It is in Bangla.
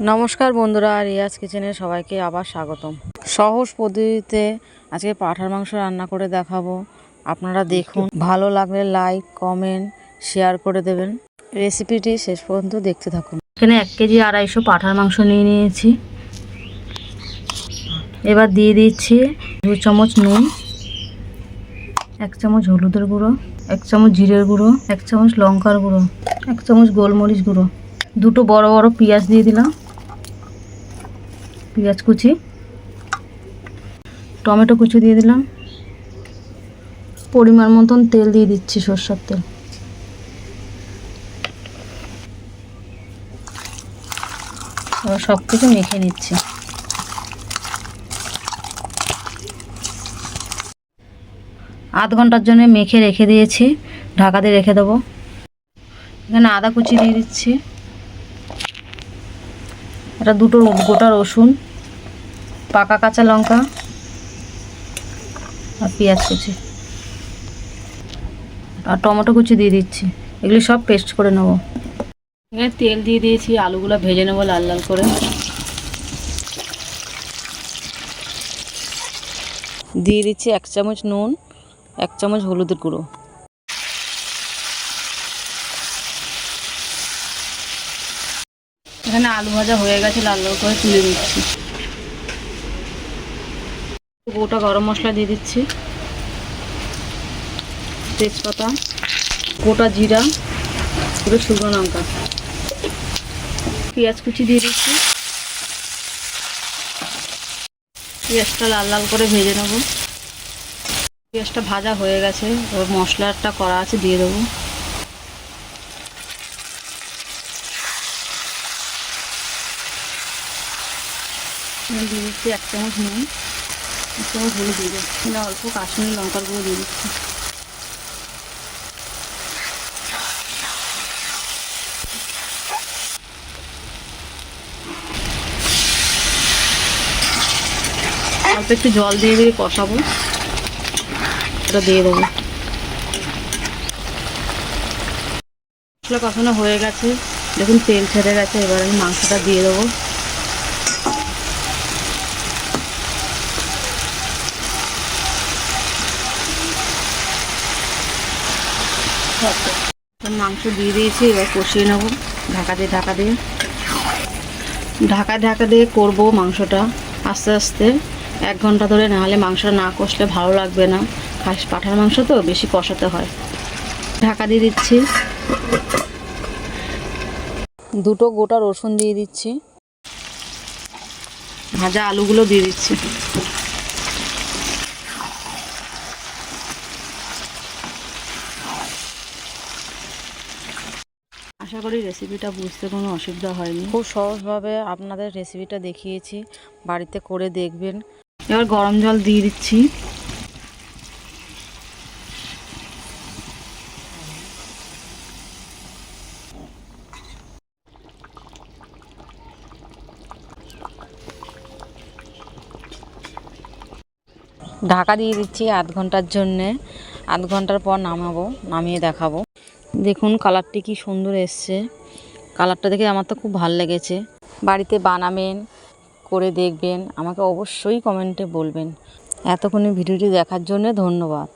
নমস্কার বন্ধুরা, রিয়াজ কিচেনে সবাইকে আবার স্বাগতম। সহজ পদ্ধতিতে আজকে পাঁঠার মাংস রান্না করে দেখাবো। আপনারা দেখুন, ভালো লাগলে লাইক কমেন্ট শেয়ার করে দেবেন। রেসিপিটি শেষ পর্যন্ত দেখতে থাকুন। এখানে এক কেজি আড়াইশো পাঁঠার মাংস নিয়ে নিয়েছি। এবার দিয়ে দিচ্ছি দু চামচ নুন, এক চামচ হলুদের গুঁড়ো, এক চামচ জিরের গুঁড়ো, এক চামচ লঙ্কার গুঁড়ো, এক চামচ গোলমরিচ গুঁড়ো। দুটো বড় বড় পেঁয়াজ দিয়ে দিলাম। পেঁয়াজ কুচি, টমেটো কুচি দিয়ে দিলাম। পরিমাণ মতন তেল দিয়ে দিচ্ছি সর্ষের তেল। এবার সব কিছু মেখে নিচ্ছি। আধ ঘণ্টার জন্য মেখে রেখে দিয়েছি, ঢাকা দিয়ে রেখে দেবো। এখানে আদা কুচি দিয়ে দিচ্ছি। এটা দুটো গোটা রসুন, পাকা কাঁচা লঙ্কা আর পেঁয়াজ কুচি। আর টমেটো কুচি দিয়ে দিচ্ছি। এগুলি সব পেস্ট করে নেব। এখানে তেল দিয়ে দিয়েছি, আলুগুলো ভেজে নেব লাল লাল করে। দিয়ে দিচ্ছি এক চামচ নুন, এক চামচ হলুদের গুঁড়ো। এখানে আলু ভাজা হয়ে গেছে, লাল লাল করে তুলে দিচ্ছি গোটা গরম মশলা দিয়ে দিচ্ছি। তেজপাতা, গোটা জিরা পুরো শুকনো লঙ্কা। পেঁয়াজ কুচি দিয়ে দিচ্ছি। পেঁয়াজটা লাল লাল করে ভেজে নেব। পেঁয়াজটা ভাজা হয়ে গেছে, এবার মশলাটা করা আছে, দিয়ে দেবো। এখানে দিয়ে দিচ্ছি এক চামচ নুন, এক চামচ হলুদ দিয়ে দিচ্ছি। অল্প কাশ্মীরি লঙ্কার গুঁড়ো দিয়ে দিচ্ছি। অল্প একটু জল দিয়ে দিয়ে কষাবো। এটা দিয়ে দেবো। মশলা কষানো হয়ে গেছে। দেখুন তেল ছেড়ে গেছে, এবার আমি মাংসটা দিয়ে দেবো। মাংস দিয়ে দিয়েছি, এবার কষিয়ে নেব। ঢাকা দিয়ে ঢাকা দিয়ে। ঢাকা ঢাকা দিয়ে করব মাংসটা আস্তে আস্তে। এক ঘণ্টা ধরে নাহলে মাংসটা না কষলে ভালো লাগবে না। খাস পাঠার মাংস তো বেশি কষাতে হয়। ঢাকা দিয়ে দিচ্ছি। দুটো গোটা রসুন দিয়ে দিচ্ছি। ভাজা আলুগুলো দিয়ে দিচ্ছি। আশা করি রেসিপিটা বুঝতে কোনো অসুবিধা হয়নি। খুব সহজভাবে আপনাদের রেসিপিটা দেখিয়েছি বাড়িতে করে দেখবেন। এবার গরম জল দিয়ে দিচ্ছি। ঢাকা দিয়ে দিচ্ছি আধ ঘণ্টার জন্যে। আধ ঘণ্টার পর নামাবো নামিয়ে দেখাবো। দেখুন কালারটি কি সুন্দর এসছে। কালারটা দেখে আমার তো খুব ভালো লেগেছে। বাড়িতে বানাবেন, করে দেখবেন, আমাকে অবশ্যই কমেন্টে বলবেন। এতক্ষণে ভিডিওটি দেখার জন্য ধন্যবাদ।